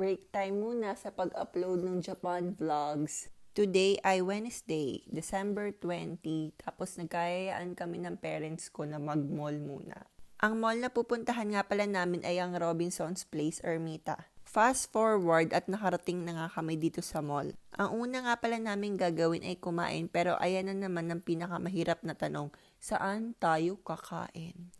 Break time muna sa pag-upload ng Japan vlogs. Today ay Wednesday, December 20, tapos nagkayayaan kami ng parents ko na mag-mall muna. Ang mall na pupuntahan nga pala namin ay ang Robinson's Place, Ermita. Fast forward at nakarating na nga kami dito sa mall. Ang una nga pala namin gagawin ay kumain pero ayan na naman ang pinakamahirap na tanong, saan tayo kakain?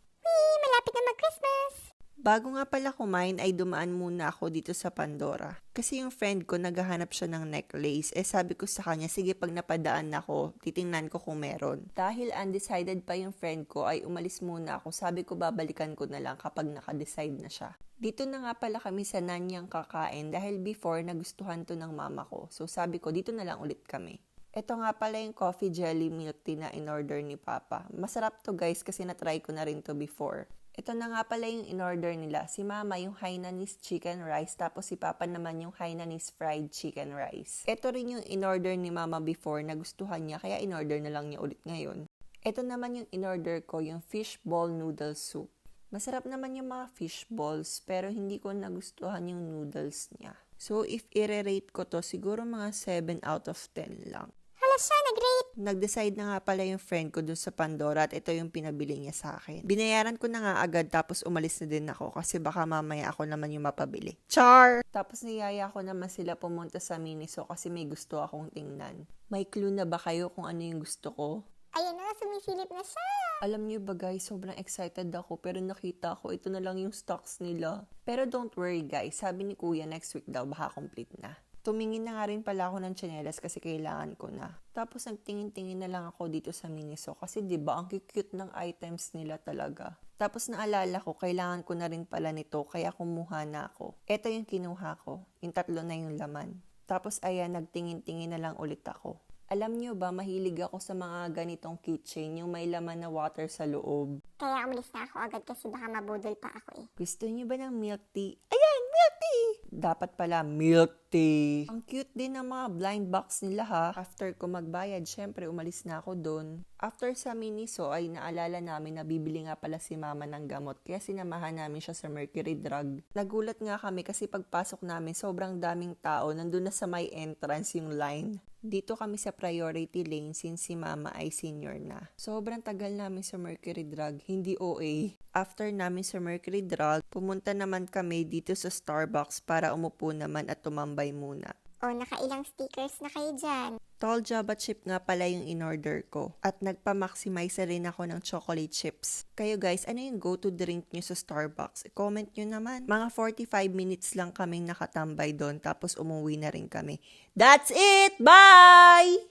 Bago nga pala kumain ay dumaan muna ako dito sa Pandora. Kasi yung friend ko naghahanap siya ng necklace. Eh sabi ko sa kanya, sige pag napadaan ako, titingnan ko kung meron. Dahil undecided pa yung friend ko ay umalis muna ako. Sabi ko babalikan ko na lang kapag nakadecide na siya. Dito na nga pala kami sa Nanyang kakain dahil before nagustuhan to ng mama ko. So sabi ko dito na lang ulit kami. Ito nga pala yung coffee jelly milk tea na in-order ni Papa. Masarap to guys kasi na-try ko na rin to before. Ito na nga pala yung in-order nila. Si Mama yung Hainanese chicken rice, tapos si Papa naman yung Hainanese fried chicken rice. Ito rin yung in-order ni Mama before, nagustuhan niya, kaya in-order na lang niya ulit ngayon. Ito naman yung in-order ko, yung fishball noodle soup. Masarap naman yung mga fish balls, pero hindi ko nagustuhan yung noodles niya. So, if i-rate ko to, siguro mga 7 out of 10 lang. Hala siya, nag-rate. Nag-decide na nga pala yung friend ko dun sa Pandora at ito yung pinabili niya sa akin. Binayaran ko na nga agad tapos umalis na din ako kasi baka mamaya ako naman yung mapabili. Char! Tapos niyaya ko naman sila pumunta sa Miniso kasi may gusto akong tingnan. May clue na ba kayo kung ano yung gusto ko? Ayan na, sumisilip na siya. Alam niyo ba guys, sobrang excited ako pero nakita ko ito na lang yung stocks nila. Pero don't worry guys, sabi ni kuya next week daw baka complete na. Tumingin na nga rin pala ako ng tsinelas kasi kailangan ko na. Tapos nagtingin-tingin na lang ako dito sa Miniso kasi 'di ba ang cute ng items nila talaga. Tapos naalala ko, kailangan ko na rin pala nito kaya kumuha na ako. Ito yung kinuha ko, yung tatlo na yung laman. Tapos ayan, nagtingin-tingin na lang ulit ako. Alam nyo ba, mahilig ako sa mga ganitong keychain, yung may laman na water sa loob. Kaya umalis na ako agad kasi baka mabudol pa ako eh. Gusto niyo ba ng milk tea? Ayan, milk tea! Dapat pala milk tea. Ang cute din ng mga blind box nila ha. After ko magbayad, syempre umalis na ako doon. After sa Miniso ay naalala namin na bibili nga pala si mama ng gamot. Kaya sinamahan namin siya sa Mercury Drug. Nagulat nga kami kasi pagpasok namin sobrang daming tao. Nandun na sa may entrance yung line. Dito kami sa priority lane since si mama ay senior na. Sobrang tagal namin sa Mercury Drug, hindi OA. After namin sa Mercury Drug, pumunta naman kami dito sa Starbucks para umupo naman at tumambay muna. O, nakailang stickers na kayo dyan. Tall Java chip nga pala yung in-order ko. At nagpa-maximize na rin ako ng chocolate chips. Kayo guys, ano yung go-to drink nyo sa Starbucks? Comment nyo naman. Mga 45 minutes lang kaming nakatambay doon tapos umuwi na rin kami. That's it! Bye!